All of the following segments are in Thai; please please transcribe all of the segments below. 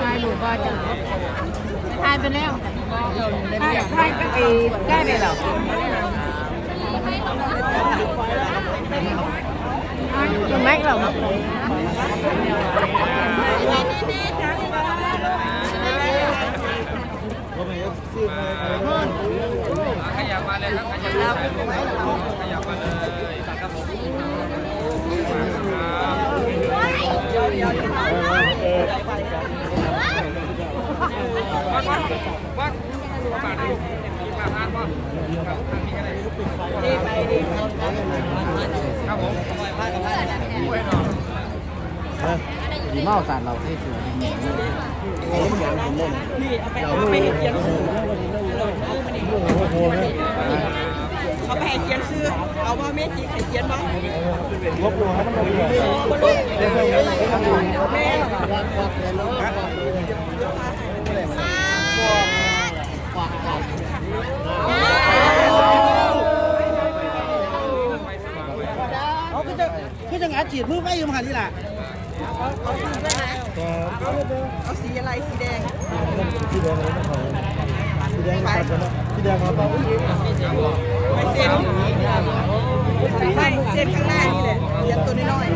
ทายหรือว่าจะทายไปแล้วทายทายก็ไปได้เลยเหรอยังไม่หรอขยับมาเลยครับขยับมาเลยขยับมาเลยครับผม วัดวัดวัดบาทนี้มาทานป่ะครับทางนี้ก็ได้ดีไปดีครับผมช่วยหน่อยดีมากสารเราที่สุดเราไม่เห็นเกียนซื้อเขาไปให้เขียนซื้อเอาว่าเมจิให้เขียนบ่ลบลงให้มันลงเลยบ่แม่ เขาก็จะก็ จะงัดจีดมือไว้อยู่มาที่ละเอาสีอะไรสีแดงสีแดงเลยนะสีแดงตัดกันนะสีแดงมาเปไม่เส้นไม่เส้นข้างหน้านี่แหละเขียนตัวน้อย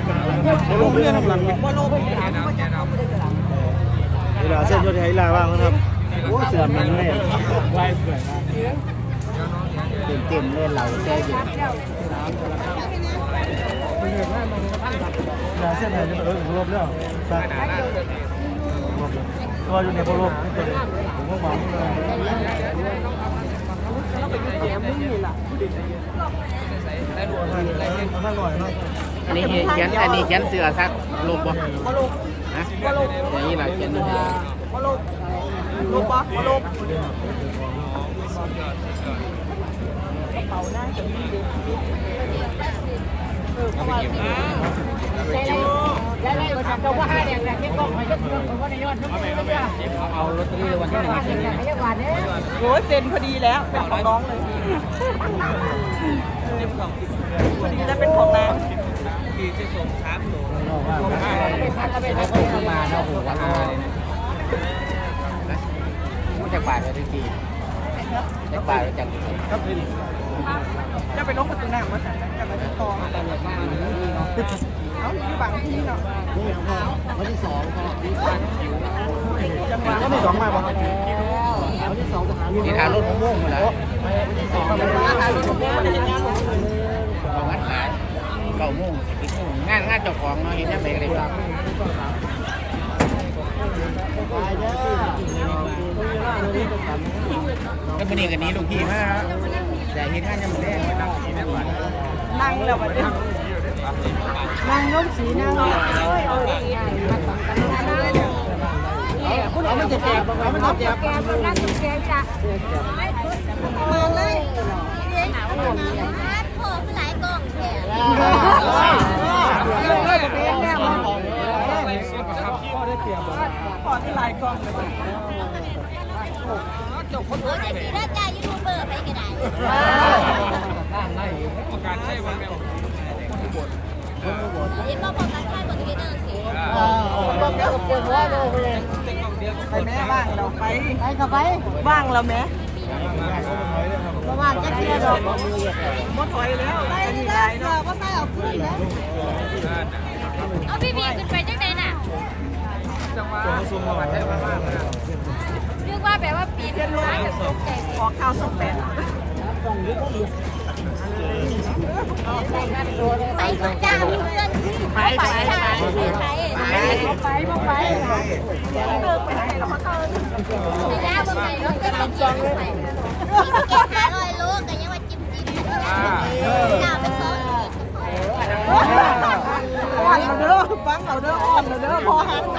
ลเพื่อนำหลังๆบ่ลงเวลาเส้นยอดไทยลาว่างครับโอ้เสือมันแน่ไว้สวยมากเต็มเต็มเลยเราแค่อยู่ เวลาเส้นไหนจะเออรวบแล้วสักตัวอยู่ในโปรโลกผมก็มาถ้าลยอันนี้เขียนอันนี้เขียนเสือซักลบบ่ฮะอย่างนี้ล่ะเขียนเสือบ่ลงลงบ่บ่ลงเออเพราะว่ เอาลอตเตอรี่รางวัลที่หนึ่งเขียนไว้โอ้ยเซ็นพอดีแล้ว เป็นของน้องเลยพอดีแล้วเป็นของนางแล้วก็เข้ามาเนาะโหวันนะรู้จักบาทเลยทุกทีจักบาทรู้จักครับนี่ จะไปลงประตูหน้ำมาสั่นกันแล้วจะตองเอาอยู่บางที่เนาะวันที่สองครับจังหวะวันที่สองมาป่ะนี่ทารถมะม่วงมาแล้วไม่ได้เห็นงานเอางัดขายเก้ามงสิบโมงงานงานเจ้าของเนาะเห็นยังไงก็ได้ครับก็เป็นอีกอันนี้ลูกพี่มา แต่เห็นงานยังไม่ได้มาตั้งที่นั่นก่อนนั่งแล้ววันนี้นางน้มสีนางโอ้ยโอ้ยมาต่อกันนะคุณเอามันจะแจกเอามันจะแจกแกมันนั่งแกจ้ะมาเลยพ่อคือหลายกล่องแท้พอที่ลายกล้องเลย จ้าคนโอ้ยสีราชายูทูบเบอร์ไปก็ได้ประกาศใช่วันแมวเห็นว่าพอกการค่ายบทวิเดินอร์สิไปแม่ว่างเราไปไปกับไปว่างแล้วแม่ประมาณจะเที่ยวดอกมดถอยแล้วไปได้เนาะว่าใส่เอาขึ้นแล้วเอาพี่บีขึ้นไปจังไหนน่ะจังหวะส่งมาได้มากนึก ว่าแบบว่าปีนขึ้นมากับตกใจขอข้าวส้มแปดไปก่อนจ้าเพื่อนไปไปไปไปไปบ่ไปเลิกไปให้เรามาเติมไปย่าบนไหนรถก็เป็นจองไปมีเก็บหาลอยโลกันยังว่าจิ้มจิ้มจ้าไปซ้อนอ่อนเราเด้อฟังเราเด้ออ่อนเราเด้อพอหันไป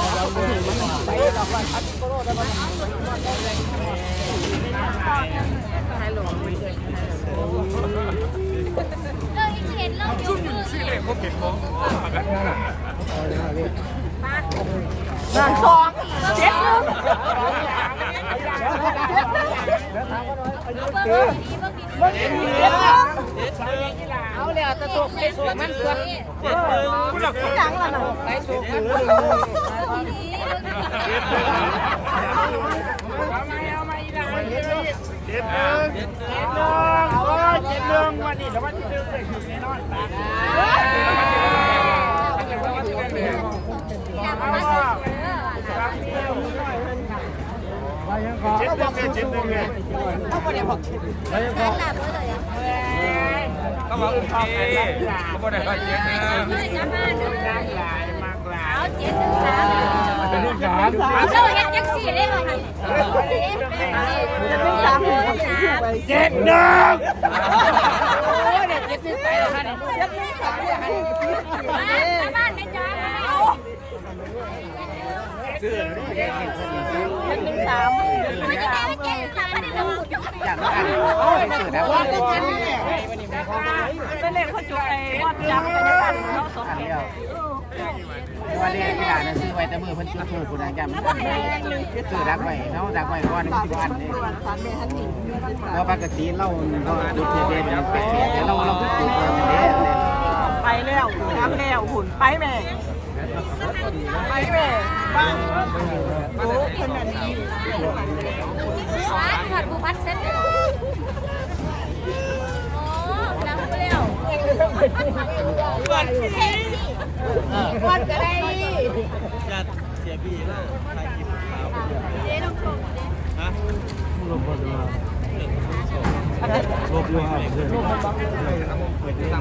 เห็นเลิกยกมือชื่อเลขพวกเห็นมองนั่นสองเจ็ดหนึ่งเบิ่งดีเบิ่งดีเจ็ดหนึ่งเอาเลยตะตุกไปสูงมันเกินคุณหลักคนจังละน่ะไปสูง กร้านลาบเด้อก็มาโอเคก็บ่ได้ว่าเจ๊นะเฮ้ยจ้ามาเด้อหลายมากหลายเอาเจ็ดถึงสามเป็นเรื่องการเอาเลิกยังยังสี่ได้บ่ค่ะเจ็ดถึงสามถึงสามเจ็ดหนึ่งโอ้ยเด็กเจ็ดสิบไปแล้วค่ะเนี่ยบ้านบ้านไม่จ้าเอา ซื้อ เจ็ดหนึ่งหนึ่งสามไม่ได้ไม่เจ็ดถึงสามไม่ได้ระบุอยู่อย่างนั้นโอ้ยซื้อนะว่าเจ็ดหนึ่งเป็นเลขเขาจุดไอ้วัดจับเป็นกันเขาสองอันแถเดียววว่าเรียกที่ร้านซื้อไว้แต่มือเพิ่นจุดถูกคุณอาจารย์ซื้อดักไว้เขาดักไว้ก่อนที่บ้านนี่แล้วปกติเราก็จุดเด็ดเป็นแปดแต่เราเราจุดถูกเราจะเด็ดเลยไปแล้วน้ำแล้วหุ่นไปแม่ไปแม่ บ้านโอ้คนนั้นดีร้านผัดปูพัดเซ็ตเลยโอ้ดังไปแล้ววันเซ็ตสิวันก็ได้จัดเสียบีแล้วถ่ายคลิปขาวเจ๊ต้องชมเจ๊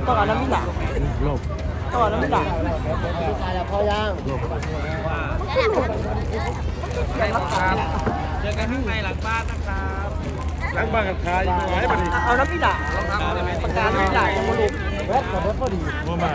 ต่อน้ำมิหลาต่อน้ำมิหลาเจอกันข้างในหลังบ้านนะครับหลังบ้านกันคาอยู่ไหนบัดนี้เอาน้ำมิหลาลองทำได้ไหมประกาศน้ำพี่ด่าจะมาลุกแวะกับรถพอดีมาแม่